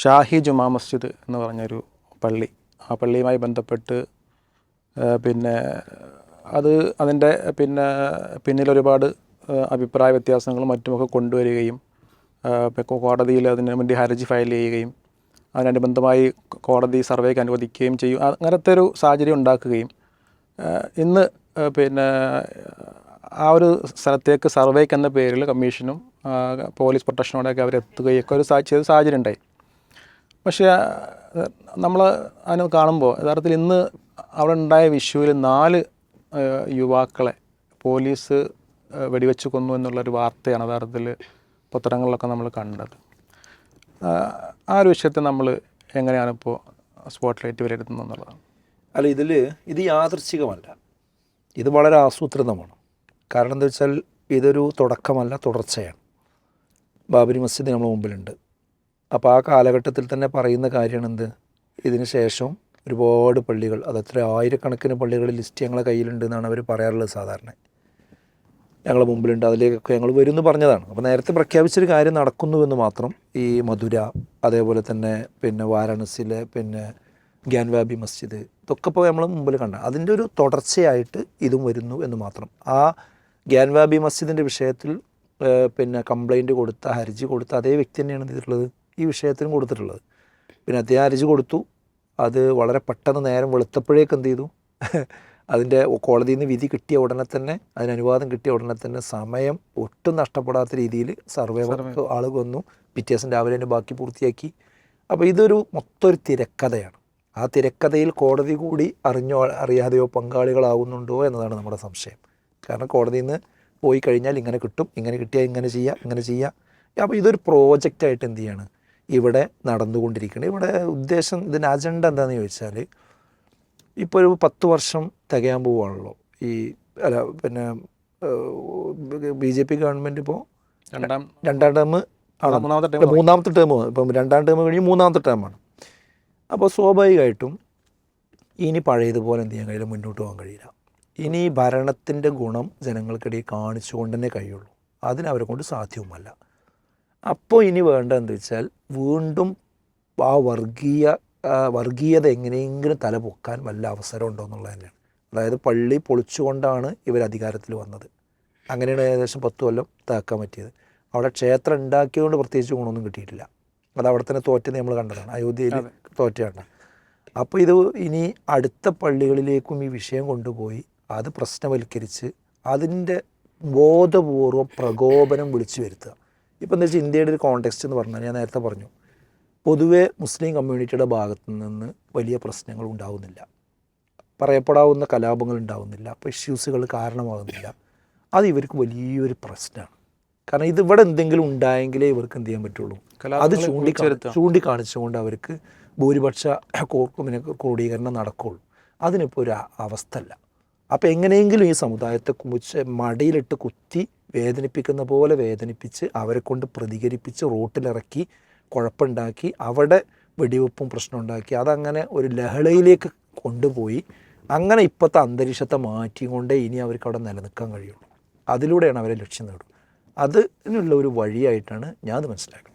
ഷാഹി ജുമാ മസ്ജിദ് എന്ന് പറഞ്ഞൊരു പള്ളി. ആ പള്ളിയുമായി ബന്ധപ്പെട്ട് പിന്നെ അത് അതിന്റെ പിന്നെ ആ, അഭിപ്രായ വ്യത്യാസങ്ങളും മറ്റുമൊക്കെ കൊണ്ടുവരികയും കോടതിയിൽ അതിന് വേണ്ടി ഹർജി ഫയൽ ചെയ്യുകയും അതിനനുബന്ധമായി കോടതി സർവേക്ക് അനുവദിക്കുകയും ചെയ്യും. അങ്ങനത്തെ ഒരു സാഹചര്യം ഉണ്ടാക്കുകയും ഇന്ന് പിന്നെ ആ ഒരു സ്ഥലത്തേക്ക് സർവേക്ക് എന്ന പേരിൽ കമ്മീഷനും പോലീസ് പ്രൊട്ടക്ഷനോടെയൊക്കെ അവരെത്തുകയൊക്കെ ഒരു സാഹചര്യം ഉണ്ടായി. പക്ഷേ നമ്മൾ അതിനെ കാണുമ്പോൾ യഥാർത്ഥത്തിൽ ഇന്ന് അവിടെ ഉണ്ടായ വിഷുവിൽ നാല് യുവാക്കളെ പോലീസ് വെടിവെച്ച് കൊന്നു എന്നുള്ളൊരു വാർത്തയാണ് യഥാർത്ഥത്തിൽ പത്രങ്ങളിലൊക്കെ നമ്മൾ കണ്ടത്. ആ, ഒരു വിഷയത്തെ നമ്മൾ എങ്ങനെയാണ് ഇപ്പോൾ സ്പോട്ട് ലൈറ്റ് വിലയിരുത്തുന്നത് എന്നുള്ളതാണ് അല്ല ഇതിൽ ഇത് യാദൃച്ഛികമല്ല ഇത് വളരെ ആസൂത്രിതമാണ്. കാരണം എന്താ വെച്ചാൽ ഇതൊരു തുടക്കമല്ല തുടർച്ചയാണ്. ബാബരി മസ്ജിദ് നമ്മുടെ മുമ്പിലുണ്ട്. അപ്പോൾ ആ കാലഘട്ടത്തിൽ തന്നെ പറയുന്ന കാര്യമാണ് എന്ത് ഇതിന് ശേഷം ഒരുപാട് പള്ളികൾ അത് എത്ര ആയിരക്കണക്കിന് പള്ളികൾ ലിസ്റ്റ് ഞങ്ങളെ കയ്യിലുണ്ട് എന്നാണ് അവർ പറയാറുള്ളത് സാധാരണ. ഞങ്ങളെ മുമ്പിലുണ്ട് അതിലേക്കൊക്കെ ഞങ്ങൾ വരുമെന്ന് പറഞ്ഞതാണ്. അപ്പോൾ നേരത്തെ പ്രഖ്യാപിച്ചൊരു കാര്യം നടക്കുന്നുവെന്ന് മാത്രം ഈ മധുര അതേപോലെ തന്നെ പിന്നെ വാരാണസിയിലെ പിന്നെ ഗ്യാൻവാബി മസ്ജിദ് ഇതൊക്കെ ഇപ്പോൾ നമ്മൾ മുമ്പിൽ കണ്ട. അതിന്റെ ഒരു തുടർച്ചയായിട്ട് ഇതും വരുന്നു എന്ന് മാത്രം. ആ ഗ്യാൻവാബി മസ്ജിദിന്റെ വിഷയത്തിൽ പിന്നെ കംപ്ലൈന്റ് കൊടുത്ത ഹർജി കൊടുത്ത അതേ വ്യക്തി തന്നെയാണ് ചെയ്തിട്ടുള്ളത് ഈ വിഷയത്തിനും കൊടുത്തിട്ടുള്ളത്. പിന്നെ അദ്ദേഹം അരിച്ച് കൊടുത്തു. അത് വളരെ പെട്ടെന്ന് നേരം വെളുത്തപ്പോഴേക്ക് എന്ത് ചെയ്തു? അതിന്റെ കോടതിയിൽ നിന്ന് വിധി കിട്ടിയ ഉടനെ തന്നെ അതിന് അനുവാദം കിട്ടിയ ഉടനെ തന്നെ സമയം ഒട്ടും നഷ്ടപ്പെടാത്ത രീതിയിൽ സർവേ വർക്ക് ആൾ വന്നു. പിറ്റേ ദിവസം രാവിലെ തന്നെ ബാക്കി പൂർത്തിയാക്കി. അപ്പോൾ ഇതൊരു മൊത്തം ഒരു തിരക്കഥയാണ്. ആ തിരക്കഥയിൽ കോടതി കൂടി അറിഞ്ഞോ അറിയാതെയോ പങ്കാളികളാവുന്നുണ്ടോ എന്നതാണ് നമ്മുടെ സംശയം. കാരണം കോടതിയിൽ നിന്ന് പോയി കഴിഞ്ഞാൽ ഇങ്ങനെ കിട്ടും ഇങ്ങനെ കിട്ടിയാൽ ഇങ്ങനെ ചെയ്യുക ഇങ്ങനെ ചെയ്യുക അപ്പോൾ ഇതൊരു പ്രോജക്റ്റായിട്ട് എന്ത് ചെയ്യാണ്? ഇവിടെ നടന്നുകൊണ്ടിരിക്കുന്നത് ഇവിടെ ഉദ്ദേശം ഇതിന്റെ അജണ്ട എന്താണെന്ന് ചോദിച്ചാൽ ഇപ്പോൾ ഒരു പത്ത് വർഷം തികയാൻ പോവുകയാണല്ലോ ഈ അല്ല പിന്നെ ബി ജെ പി ഗവൺമെന്റ് ഇപ്പോൾ രണ്ടാം രണ്ടാം ടേം ആണ്. മൂന്നാമത്തെ ടേം ഇപ്പം രണ്ടാം ടേം കഴിഞ്ഞ് മൂന്നാമത്തെ ടേമാണ് അപ്പോൾ സ്വാഭാവികമായിട്ടും ഇനി പഴയതുപോലെ എന്ത് ചെയ്യാൻ കഴിയില്ല മുന്നോട്ട് പോകാൻ കഴിയില്ല. ഇനി ഭരണത്തിന്റെ ഗുണം ജനങ്ങൾക്കിടയിൽ കാണിച്ചുകൊണ്ട് തന്നെ കഴിയുള്ളൂ. അതിനവരെ കൊണ്ട് സാധ്യവുമല്ല. അപ്പോൾ ഇനി വേണ്ട എന്താ വെച്ചാൽ വീണ്ടും ആ വർഗീയ വർഗീയത എങ്ങനെയെങ്കിലും തല പൊക്കാൻ വല്ല അവസരം ഉണ്ടോ എന്നുള്ളത് തന്നെയാണ്. അതായത് പള്ളി പൊളിച്ചുകൊണ്ടാണ് ഇവർ അധികാരത്തിൽ വന്നത്. അങ്ങനെയാണ് ഏകദേശം പത്ത് കൊല്ലം തേക്കാൻ പറ്റിയത്. അവിടെ ക്ഷേത്രം ഉണ്ടാക്കിയതുകൊണ്ട് പ്രത്യേകിച്ച് ഗുണമൊന്നും കിട്ടിയിട്ടില്ല. അത് അവിടെ തന്നെ തോറ്റത് നമ്മൾ കണ്ടതാണ്. അയോധ്യയിൽ തോറ്റയാണ് അപ്പോൾ ഇത് ഇനി അടുത്ത പള്ളികളിലേക്കും ഈ വിഷയം കൊണ്ടുപോയി അത് പ്രശ്നവൽക്കരിച്ച് അതിന്റെ ബോധപൂർവം പ്രകോപനം വിളിച്ചു വരുത്തുക. ഇപ്പം എന്താ വെച്ചാൽ ഇന്ത്യയുടെ ഒരു കോണ്ടെക്സ്റ്റ് എന്ന് പറഞ്ഞാൽ ഞാൻ നേരത്തെ പറഞ്ഞു. പൊതുവേ മുസ്ലിം കമ്മ്യൂണിറ്റിയുടെ ഭാഗത്തു നിന്ന് വലിയ പ്രശ്നങ്ങൾ ഉണ്ടാവുന്നില്ല. പറയപ്പെടാവുന്ന കലാപങ്ങൾ ഉണ്ടാവുന്നില്ല. അപ്പോൾ ഇഷ്യൂസുകൾ കാരണമാകുന്നില്ല അത് ഇവർക്ക് വലിയൊരു പ്രശ്നമാണ്. കാരണം ഇത് ഇവിടെ എന്തെങ്കിലും ഉണ്ടായെങ്കിലേ ഇവർക്ക് എന്ത് ചെയ്യാൻ പറ്റുള്ളൂ? അത് ചൂണ്ടി ചൂണ്ടിക്കാണി. ചൂണ്ടിക്കാണിച്ചുകൊണ്ട് അവർക്ക് ഭൂരിപക്ഷ പിന്നെ ക്രോഡീകരണം നടക്കുള്ളൂ. അതിനിപ്പോൾ ഒരു അവസ്ഥ അല്ല. അപ്പോൾ എങ്ങനെയെങ്കിലും ഈ സമുദായത്തെ കുറിച്ച് മടിയിലിട്ട് കുത്തി വേദനിപ്പിക്കുന്ന പോലെ വേദനിപ്പിച്ച് അവരെ കൊണ്ട് പ്രതികരിപ്പിച്ച് റോട്ടിലിറക്കി കുഴപ്പമുണ്ടാക്കി അവിടെ വെടിവെപ്പും പ്രശ്നം ഉണ്ടാക്കി അതങ്ങനെ ഒരു ലഹളയിലേക്ക് കൊണ്ടുപോയി അങ്ങനെ ഇപ്പോഴത്തെ അന്തരീക്ഷത്തെ മാറ്റിക്കൊണ്ടേ ഇനി അവർക്ക് അവിടെ നിലനിൽക്കാൻ കഴിയുള്ളൂ. അതിലൂടെയാണ് അവരെ ലക്ഷ്യം നേടുന്നത്. അതിനുള്ള ഒരു വഴിയായിട്ടാണ് ഞാൻ മനസ്സിലാക്കുന്നത്.